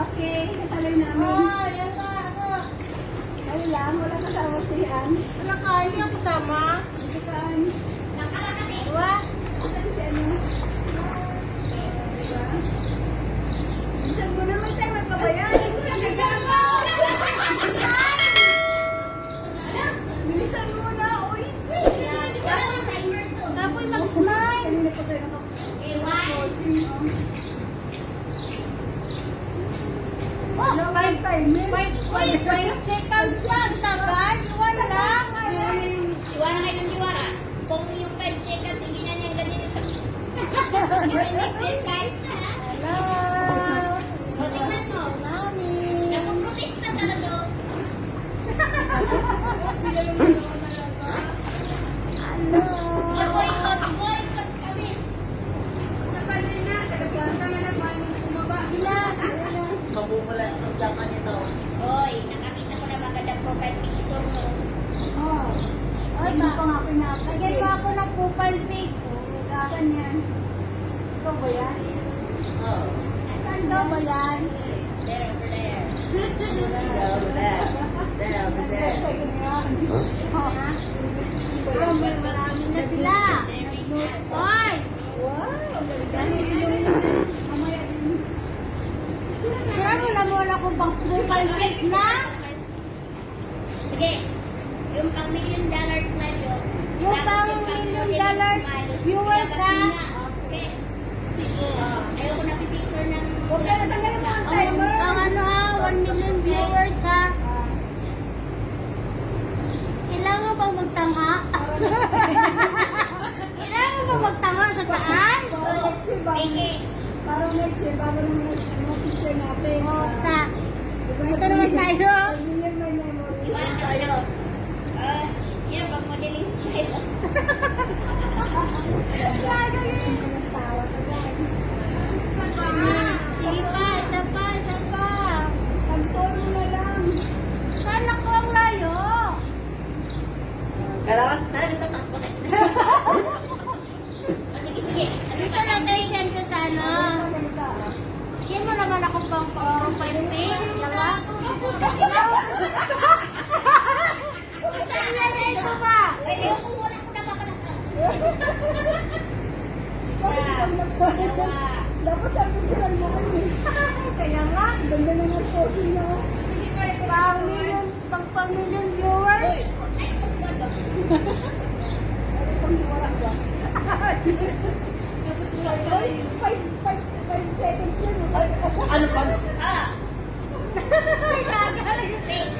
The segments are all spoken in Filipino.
Okay, kasalay namin. Ah, ano. Ay lang, wala kasama si Ann. Wala ka, hindi ako kasama. Hindi ka Ann. Diba? Asan si ano? Diba? Bisan mo naman tayo magpabayan. Bilisan mo! Bilisan mo na, uy! Kapoy mag-smile. Kanina pa tayo naka-posing, oh. Oh, Wala five, kang timer. five, five, five seconds lang. Sabay, iwan lang. Iwan na kayo ng diwara. Kung yung 5 seconds, hindi na niya ganyan yung sakit. Yung exercise, ha? Hello. O, tingnan mo. Mami. Nakuprotesta talaga. Hello. Boycott, boycott kami. Sa kanina, taga-planta nga na, paano bumaba? Ilan? Mabubula ang dapat nito. Hoy, nakakita ko na magandang profile picture mo. Oh. Ay, Hindi ba? pa nga pinapay. Lagyan mo ako ng profile pic. Saan yan? Ikaw ba yan? Oo. Saan daw ba yan? There, over there. There, over there. There, over there. Oh, may marami na sila. Hoy! Sira mo na muna kung pang profile pic na. Sige. Yung pang million dollars smile yun. Yung pang million dollars viewers, ha? na, Okay. Sige. Ayoko na pipicture ng... Huwag ka na tanggalin mo ang timer. ang ano ha, 1 million viewers ha. Kailangan bang magtanga? Kailangan bang magtanga sa taas? Parang next year, bago- Peke. Parang next year, bago naman teacher natin. O, sa... Diba, Ito naman tayo. Tayo. Ah, yan, pang modeling smile. Tawa ka dyan. Sige pa, isa pa, isa pa. Pagtol mo na lang. Sana ko ang layo. Kailangan tayo sa taas pa Ah, Sige, sige. Ano Dito pa na tayo siya sa ano. Ganito. Yan mo naman ako pang profile pic. Yawa. Saan yan ito ba? Pwede yung kung wala ko napakalakal. Dalawa. Dapat sa picturean mo ano eh. Kaya nga. Pose niyo. Pang million, pang pang million viewers. Ano pa? Ah,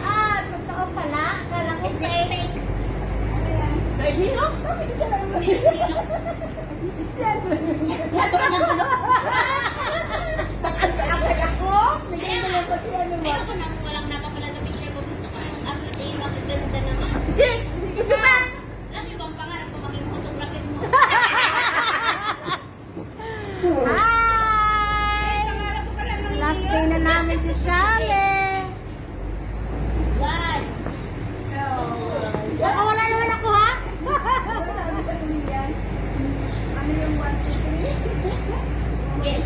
Ah, totoo pala. Kala ko fake. fake. Kay sino? Bakit isa lang ba? Siya. Ito na lang ano? Nakanta ako? Naging mo pa si ano mo. Ayoko na kung walang napapala sa picture ko. Gusto ko ang update eh, magaganda naman. Sige, sige ba? Alam niyo bang pangarap ko maging photographer mo? Hi! Pangarap ko pala maging Last day na namin si Shale. One. Saka wala naman ako ha? Ano sa yan? Ano yung one, two, three? Yes.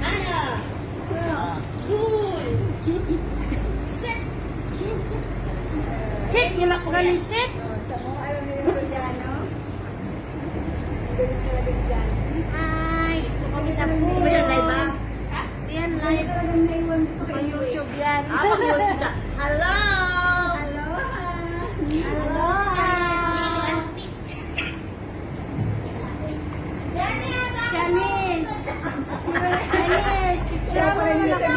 Ano? Cool. Set. Sit, yun ako galing sit. Oh, tamo, ayaw na yung Rodiano. Galing na rin dyan. Hi, dito kami sa pool. Ba yan, live ba? Yan, Ay, live. Pang. YouTube yan. Ah, mag-YouTube ka. Hello! Aloha! Aloha! One stitch. Janice! Janice! Picture mo naman ako.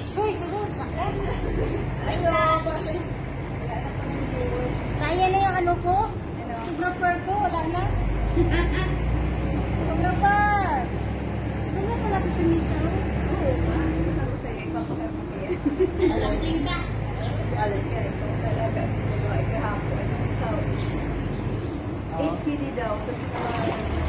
Soy, sagot sa Sayang na yung ano ko. Photographer ko, wala na. Photographer! Wala pala ko siya misaw. Oo, ah, kasama sa'yo, ipapakita ko yan. Alin ka, ikaw talaga. Ano, ay kahapon. So, 8 kili daw. Tapos, uh,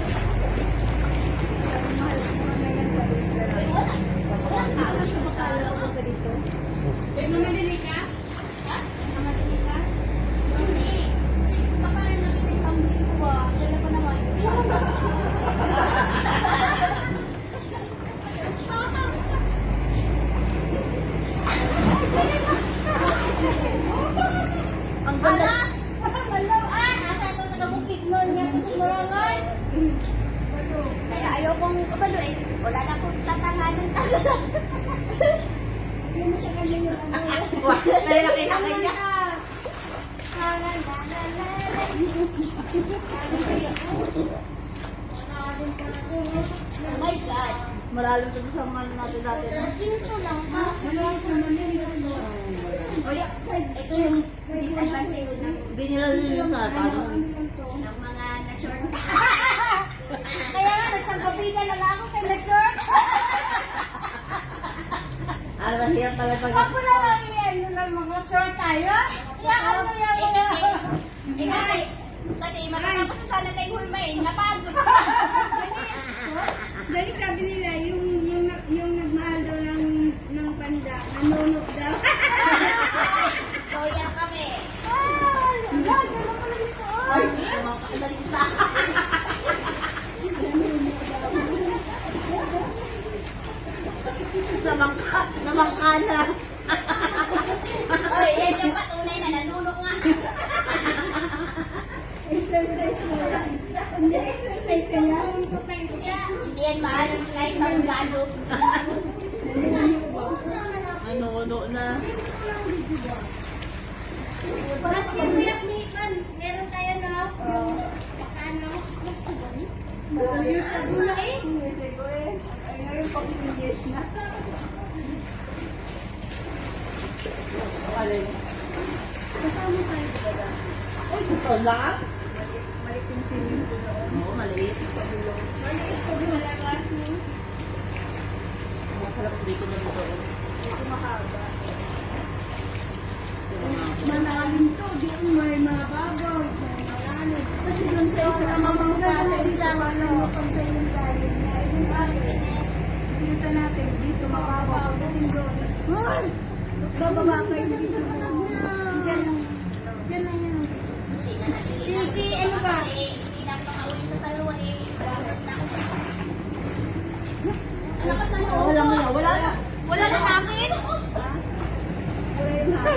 Wah, may laki-laki niya. Oh my God. Malalim sa kasama natin dati. no? Ito lang ha. Ito yung disadvantage ng, Hindi nila nililisa. Paano? ng mga na-short. Kaya nga, nagsangkapita lang ako kay na short. Ano, mahirap pala pag... Ako na lang yan, yun ang mga short tayo. Kaya ano yan Eh mga... kasi, eh kasi, kasi matatapos na sana tayo hulmain, napagod. Dali sabi nila, yung, yung, yung nagmahal daw ng, ng panda, nanunok daw. Loyal kami. Ay, wala, gano'n pala dito. Ay, mga kadalisa. Namangka, namangka na. Oy, yan yung patunay na nanunok nga. Exercise mo lang. Hindi, exercise ka niya. Hindi yan mahal kahit sa Sugado. Ano, ano na. Mas yung kuyak nisan, meron tayo no? Ano? Mas Two years ago na eh. Two years ago eh. Ay, ngayon pa two years na. Alin? Kasama tayo talaga. Ay, ito lang? Maliit yung feeling ko noon. Oo, maliit. Maliit ko talaga. no? Masarap dito na dito. Ito mahaba. Malalim to. Di ko may mababaw. May malalim. Kasi doon sa isa mamang sa isang ano. Pagkain tayo. Kita natin dito mababaw. Ay! Bababa kayo dito. Diyan lang. Diyan lang yan. Hindi na napili na. Si- si ano ba? Kasi hindi na makauwi sa salwa eh. Bakit na ako? Ang lakas ng loob Wala mo ko. na, wala na. Wala na namin. Wala yun ha.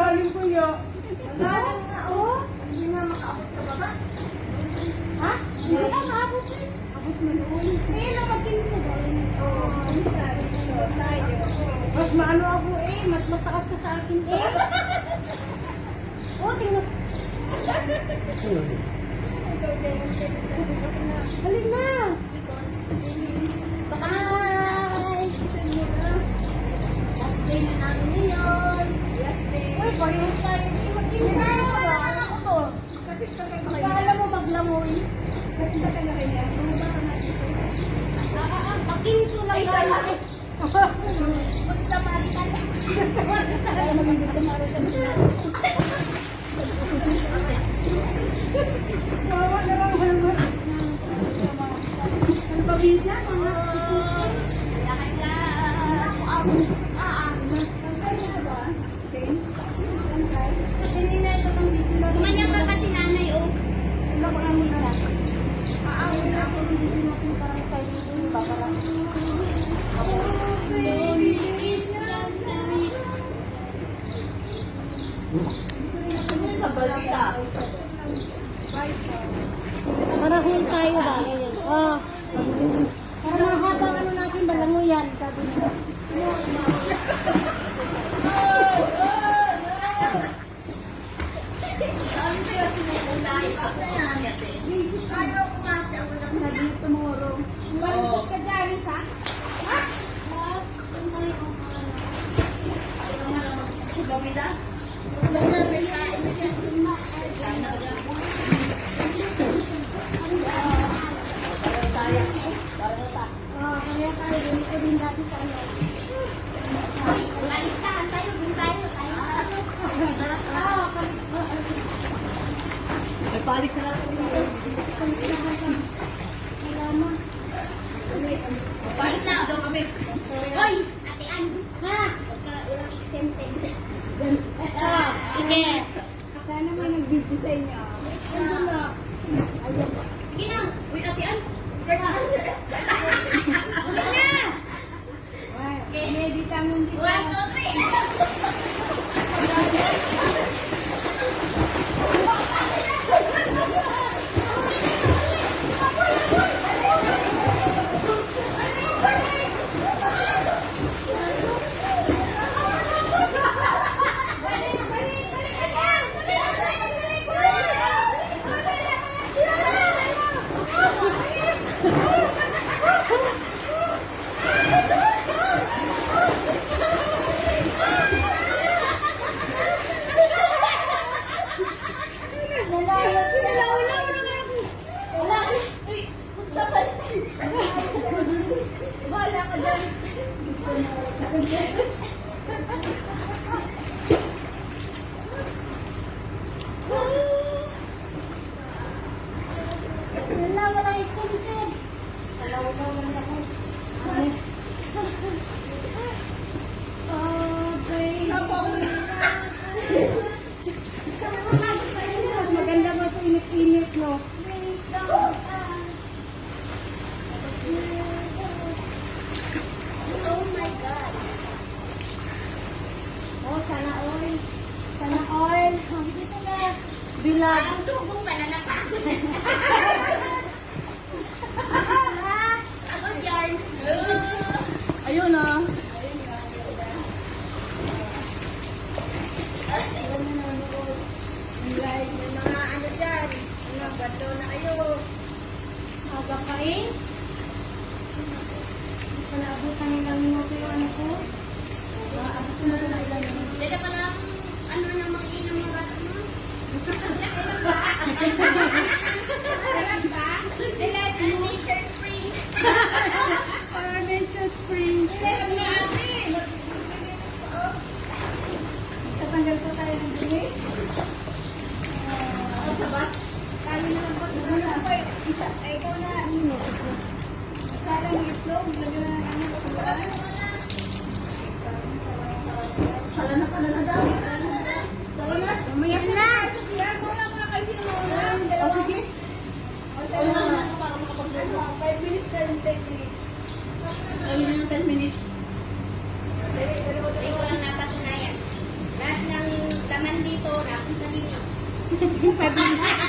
Wala, lalim ko yun. Lalim nga, oh. Hindi nga makaabot sa baba. Ha? Hindi ka maabot eh. Abot mo noon. Ngayon na pagkinig mo ba? Oo, tayo. Mas maano ako eh, mas mataas ka sa akin eh. oh, tingnan. Halin na. Because, baka Bye. last day na namin ngayon. Uy, pareho tayo. Magkinig tayo ba? Ako to. Kasi ka kayo kayo. Kala mo maglamoy. Kasi ba ka na kanya? Bumaba ka na Pakinig ko lang Ay, tayo. salamat. Good Samaritan. Kaya magandang sa Maritan. Wawa na lang. Walang Ang pamilya, mga Kailangan ka. Ah, ah. Kaya ba? Okay. Okay. Hindi na ito ng video lang. Kumanya ka kasi nanay, oh. Wala ko na muna. Aawin na ako ng video natin parang sa YouTube. Baka lang. Ano sa balita? Marahon tayo ba? Oh. Para mahabang ano natin, balango yan. Sabi niya. Balik sa. Ah, Sige. Sana may nag-video sa inyo. Na? Sige na. Uy, Ate Ann. First Ulit na! Okay. Medit ang hindi One, two, three. Maganda ba ito init-init, no? Oh my God. Oh, sana oil. Sana oil. Bilag. Ang tubo pa na napakas. ไปบุญค่ะ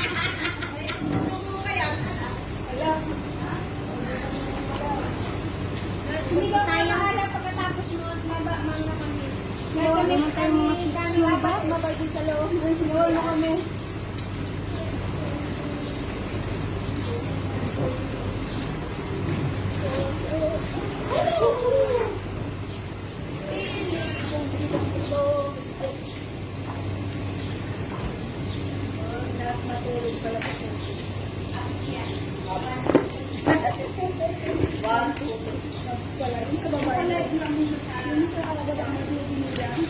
Nakatulog pala sa puso. One, two, three. Tapos pala, yung sa babae. Pala, sa kababa na binibigyan.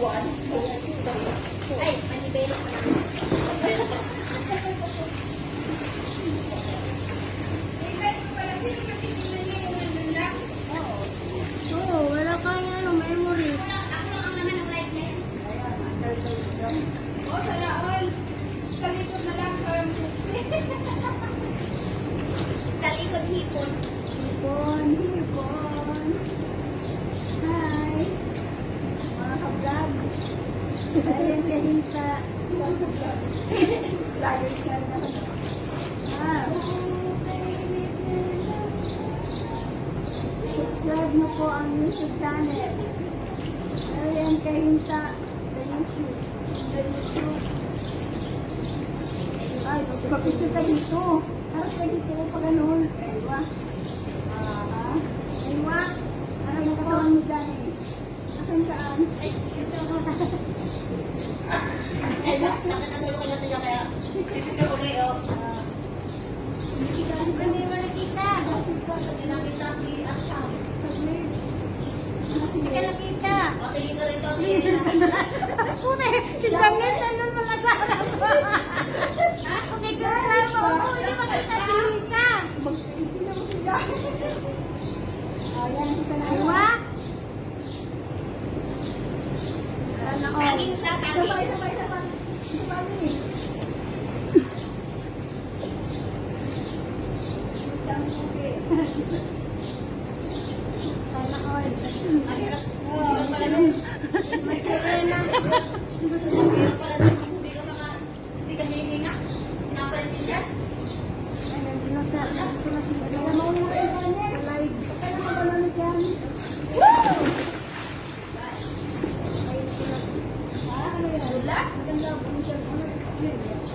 One, two, three. Ay, manibela. Hipon. Hipon, hipon. Hi. Mga ka-vlog. Ayan galing sa mga ka-vlog. Vloggers na na. Subscribe mo po ang YouTube channel. Ayan galing sa the YouTube. The YouTube. Ay, pagpicture ka dito. Parang pwede ko pag ano. Lima. Laging sa tabi. Sabay, sabay, sabay. Sabay. 要不是先们那个